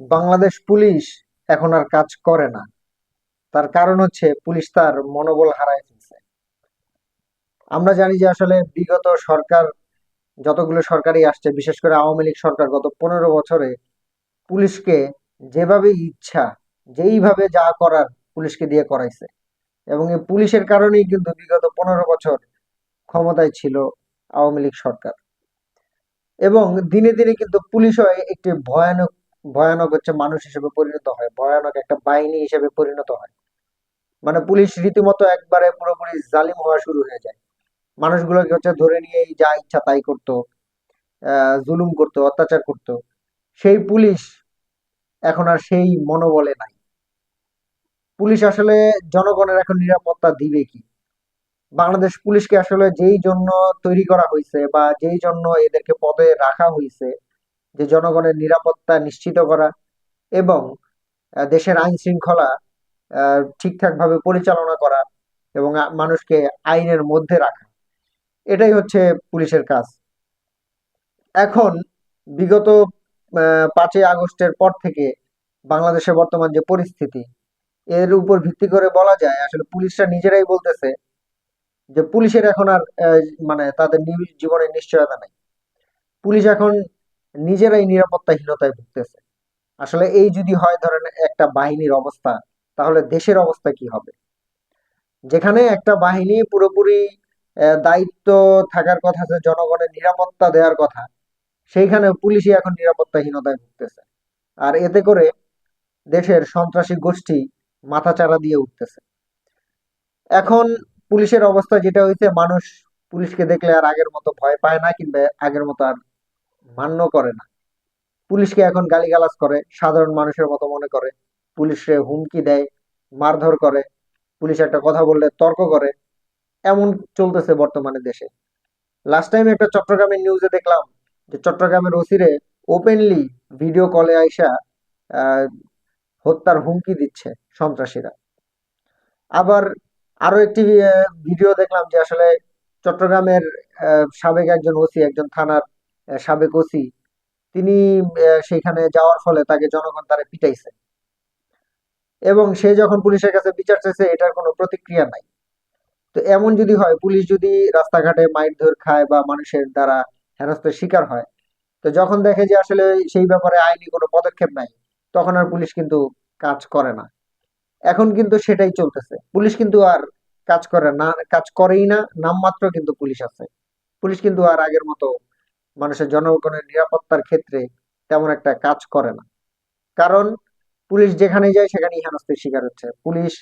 Bangladesh police এখন আর কাজ করে না। তার কারণ হচ্ছে পুলিশ তার মনোবল হারায় ফেলছে। আমরা জানি যে আসলে বিগত সরকার, যতগুলো সরকারই আসছে, বিশেষ করে আওয়ামী লীগ সরকার গত পনেরো বছরে পুলিশকে যেভাবে ইচ্ছা, যেইভাবে যা করার পুলিশকে দিয়ে করাইছে। এবং এই পুলিশের কারণেই কিন্তু বিগত পনেরো বছর ক্ষমতায় ছিল আওয়ামী লীগ সরকার। এবং দিনে দিনে কিন্তু পুলিশও একটি ভয়ানক ভয়ানক হচ্ছে মানুষ হিসেবে পরিণত হয়, ভয়ানক একটা বাহিনী হিসেবে পরিণত হয়। মানে পুলিশ রীতিমতো একবারে পুরোপুরি জালিম হওয়া শুরু হয়ে যায়। মানুষগুলোকে হচ্ছে ধরে নিয়ে যা ইচ্ছা তাই করতো জুলুম করতো, অত্যাচার করতো। সেই পুলিশ এখন আর সেই মনোবলে নাই। পুলিশ আসলে জনগণের এখন নিরাপত্তা দিবে কি? বাংলাদেশ পুলিশকে আসলে যেই জন্য তৈরি করা হয়েছে বা যেই জন্য এদেরকে পদে রাখা হয়েছে যে জনগণের নিরাপত্তা নিশ্চিত করা এবং দেশের আইন শৃঙ্খলা ঠিকঠাকভাবে পরিচালনা করা এবং মানুষকে আইনের মধ্যে রাখা। এটাই হচ্ছে পুলিশের কাজ। এখন বিগত পাঁচই আগস্টের পর থেকে বাংলাদেশের বর্তমান যে পরিস্থিতি, এর উপর ভিত্তি করে বলা যায়, আসলে পুলিশরা নিজেরাই বলতেছে যে পুলিশের এখন আর মানে তাদের জীবনের নিশ্চয়তা নেই। পুলিশ এখন নিজেরাই নিরাপত্তাহীনতায় ভুগতেছে। আসলে এই যদি হয় ধরেন একটা বাহিনীর অবস্থা, তাহলে দেশের অবস্থা কি হবে? যেখানে একটা বাহিনী পুরোপুরি দায়িত্ব থাকার কথা যে জনগণের নিরাপত্তা দেওয়ার কথা, সেইখানে পুলিশই এখন নিরাপত্তাহীনতায় ভুগতেছে। আর এতে করে দেশের সন্ত্রাসী গোষ্ঠী মাথাচাড়া দিয়ে উঠতেছে। এখন পুলিশের অবস্থা যেটা হয়েছে, মানুষ পুলিশকে দেখলে আর আগের মতো ভয় পায় না, কিংবা আগের মতো আর মান্য করে না। পুলিশকে এখন গালিগালাজ করে, সাধারণ মানুষের মতো মনে করে। পুলিশে হুমকি দেয়, মারধর করে। পুলিশ একটা কথা বললে তর্ক করে। এমন চলতেছে বর্তমানে দেশে। লাস্ট টাইম একটা চট্টগ্রামের নিউজে দেখলাম যে চট্টগ্রামের ওসিরে ওপেনলি ভিডিও কলে আইসা হত্যার হুমকি দিচ্ছে সন্ত্রাসীরা। আবার আরও একটি ভিডিও দেখলাম যে আসলে চট্টগ্রামের সাবেক একজন ওসি, একজন থানার সাবেক ওসি, তিনি সেখানে যাওয়ার ফলে তাকে জনগণ তারে পিটাইছে। এবং সে যখন পুলিশের কাছে বিচার চাইছে, এটার কোনো প্রতিক্রিয়া নাই। তো এমন যদি হয়, পুলিশ যদি রাস্তাঘাটে মারধর খায় বা মানুষের দ্বারা হেনস্থার শিকার হয়, তো যখন দেখে যে আসলে সেই ব্যাপারে আইনি কোনো পদক্ষেপ নাই, তখন আর পুলিশ কিন্তু কাজ করে না। এখন কিন্তু সেটাই চলতেছে। পুলিশ কিন্তু আর কাজ করে না, কাজ করেই না, নামমাত্র কিন্তু পুলিশ আছে। পুলিশ কিন্তু আর আগের মতো মানুষের জনগণের নিরাপত্তার ক্ষেত্রে তেমন একটা কাজ করে না। কারণ পুলিশ যেখানে যায় সেখানেই হেনস্থার শিকার হচ্ছে। পুলিশ,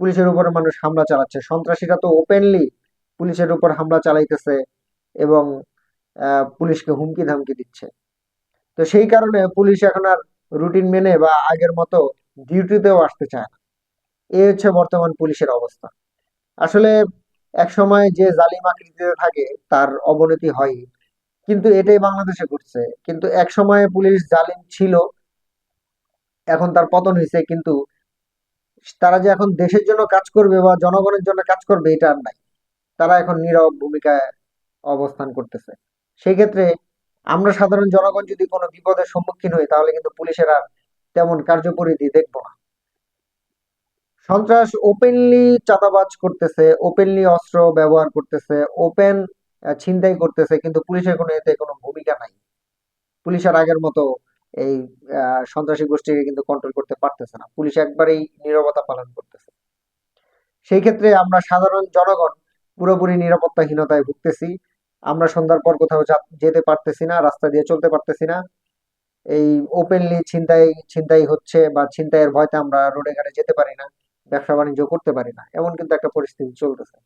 পুলিশের উপরে মানুষ হামলা চালাচ্ছে। সন্ত্রাসীরা তো ওপেনলি পুলিশের উপর হামলা চালাইতেছে এবং পুলিশকে হুমকি ধামকি দিচ্ছে। তো সেই কারণে পুলিশ এখন আর রুটিন মেনে বা আগের মতো ডিউটিতেও আসতে চায় না। এই হচ্ছে বর্তমান পুলিশের অবস্থা। আসলে এক সময় যে জালিম আকৃতিতে থাকে, তার অবনতি হয় কিন্তু এটাই বাংলাদেশে ঘটছে। কিন্তু এক সময় পুলিশ জালিম ছিল, এখন তার পতন হয়েছে কিন্তু তারা যে এখন দেশের জন্য কাজ করবে বা জনগণের জন্য কাজ করবে, এটা আর নাই। তারা এখন নীরব ভূমিকায় অবস্থান করতেছে। সেই ক্ষেত্রে আমরা সাধারণ জনগণ যদি কোনো বিপদের সম্মুখীন হই, তাহলে কিন্তু পুলিশের আর তেমন কার্যপরিধি দেখব না। সন্ত্রাস ওপেনলি চাঁদাবাজ করতেছে ওপেনলি অস্ত্র ব্যবহার করতেছে ওপেন ছিনতাই করতেছে, কিন্তু পুলিশের কোনো এতে কোনো ভূমিকা নাই। পুলিশ আর আগের মতো এই সন্ত্রাসী গোষ্ঠীকে কিন্তু কন্ট্রোল করতে পারতেছে না। পুলিশ একবারেই নীরবতা পালন করতেছে। সেই ক্ষেত্রে আমরা সাধারণ জনগণ পুরোপুরি নিরাপত্তাহীনতায় ভুগতেছি। আমরা সন্ধ্যার পর কোথাও যেতে পারতেছি না, রাস্তা দিয়ে চলতে পারতেছি না। এই ওপেনলি ছিনতাই ছিনতাই হচ্ছে বা ছিনতাইয়ের ভয়তে আমরা রোডে ঘাটে যেতে পারি না ব্যবসা বাণিজ্য করতে পারি না, এমন কিন্তু একটা পরিস্থিতি চলতেছে।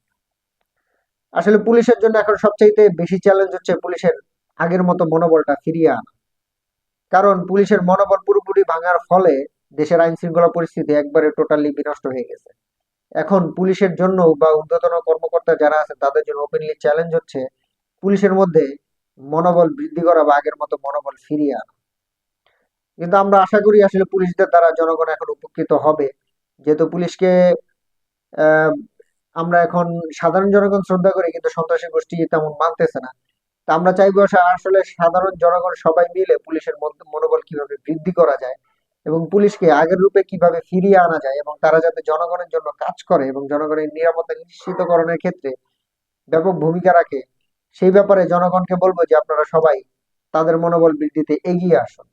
আসলে পুলিশের জন্য এখন সবচাইতে বেশি চ্যালেঞ্জ হচ্ছে পুলিশের আগের মতো মনোবলটা ফিরিয়ে আনা। কারণ পুলিশের মনোবল পুরোপুরি ভাঙার ফলে দেশের আইন শৃঙ্খলা পরিস্থিতি একবারে টোটালি বিনষ্ট হয়ে গেছে। এখন পুলিশের জন্য বা ঊর্ধ্বতন কর্মকর্তা যারা আছে, তাদের জন্য ওপেনলি চ্যালেঞ্জ হচ্ছে পুলিশের মধ্যে মনোবল বৃদ্ধি করা বা আগের মতো মনোবল ফিরিয়ে আনা। কিন্তু আমরা আশা করি আসলে পুলিশদের দ্বারা জনগণ এখন উপকৃত হবে। যেহেতু পুলিশকে আমরা এখন সাধারণ জনগণ শ্রদ্ধা করি, কিন্তু সন্ত্রাসী গোষ্ঠী তেমন মানতেছে না। তা আমরা চাইব আসলে সাধারণ জনগণ সবাই মিলে পুলিশের মনোবল কীভাবে বৃদ্ধি করা যায় এবং পুলিশকে আগের রূপে কীভাবে ফিরিয়ে আনা যায় এবং তারা যাতে জনগণের জন্য কাজ করে এবং জনগণের নিরাপত্তা নিশ্চিতকরণের ক্ষেত্রে ব্যাপক ভূমিকা রাখে, সেই ব্যাপারে জনগণকে বলব যে আপনারা সবাই তাদের মনোবল বৃদ্ধিতে এগিয়ে আসুন।